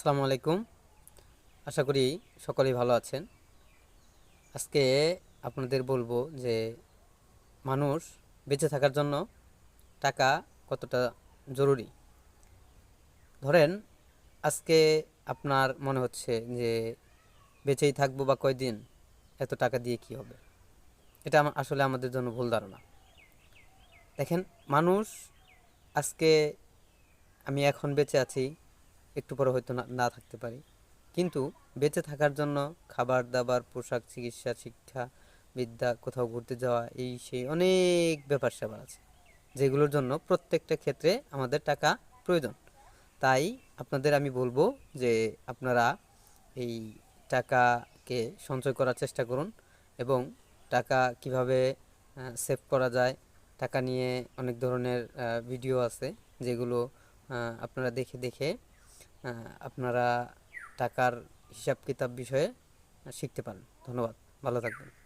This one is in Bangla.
আসসালামু আলাইকুম। আশা করি সকলেই ভালো আছেন। আজকে আপনাদের বলব যে মানুষ বেঁচে থাকার জন্য টাকা কতটা জরুরি। ধরেন আজকে আপনার মনে হচ্ছে যে বেঁচেই থাকব বা কয়দিন, এত টাকা দিয়ে কি হবে? এটা আসলে আমাদের জন্য ভুল ধারণা। দেখেন, মানুষ আজকে আমি এখন বেঁচে আছি একটু পরে হয়তো না থাকতে পারি। কিন্তু বেঁচে থাকার জন্য খাবার দাবার, পোশাক, চিকিৎসা, শিক্ষা, বিদ্যা, কোথাও ঘুরতে যাওয়া, এই সেই অনেক ব্যাপার স্যাপার আছে, যেগুলোর জন্য প্রত্যেকটা ক্ষেত্রে আমাদের টাকা প্রয়োজন। তাই আপনাদের আমি বলব যে আপনারা এই টাকাকে সঞ্চয় করার চেষ্টা করুন এবং টাকা কীভাবে সেভ করা যায়, টাকা নিয়ে অনেক ধরনের ভিডিও আছে যেগুলো আপনারা দেখে দেখে আপনারা টাকার হিসাব কিতাব বিষয়ে শিখতে পারেন। ধন্যবাদ। ভালো থাকবেন।